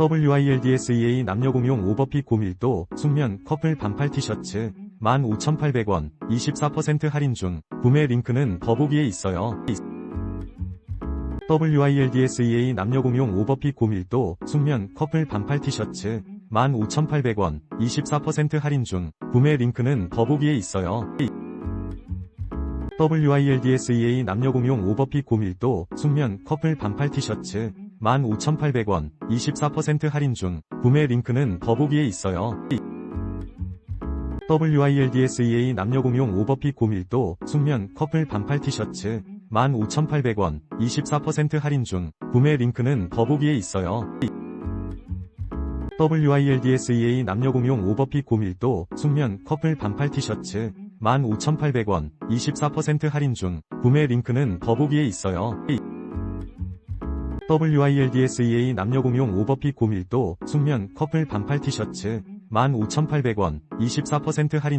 WILDSEA 남녀 공용 오버핏 고밀도 숙면 커플 반팔 티셔츠 15,800원 24% 할인 중 구매 링크는 더보기에 있어요. WILDSEA 남녀 공용 오버핏 고밀도 숙면 커플 반팔 티셔츠 15,800원 24% 할인 중 구매 링크는 더보기에 있어요. WILDSEA 남녀 공용 오버핏 고밀도 숙면 커플 반팔 티셔츠 15,800원 24% 할인 중 구매 링크는 더보기에 있어요. WILDSEA 남녀 공용 오버핏 고밀도 숙면 커플 반팔 티셔츠 15,800원 24% 할인 중 구매 링크는 더보기에 있어요. WILDSEA 남녀 공용 오버핏 고밀도 숙면 커플 반팔 티셔츠 15,800원 24% 할인 중 구매 링크는 더보기에 있어요. WILDSEA 남녀 공용 오버핏 고밀도 숙면 커플 반팔 티셔츠 15,800원 24% 할인 중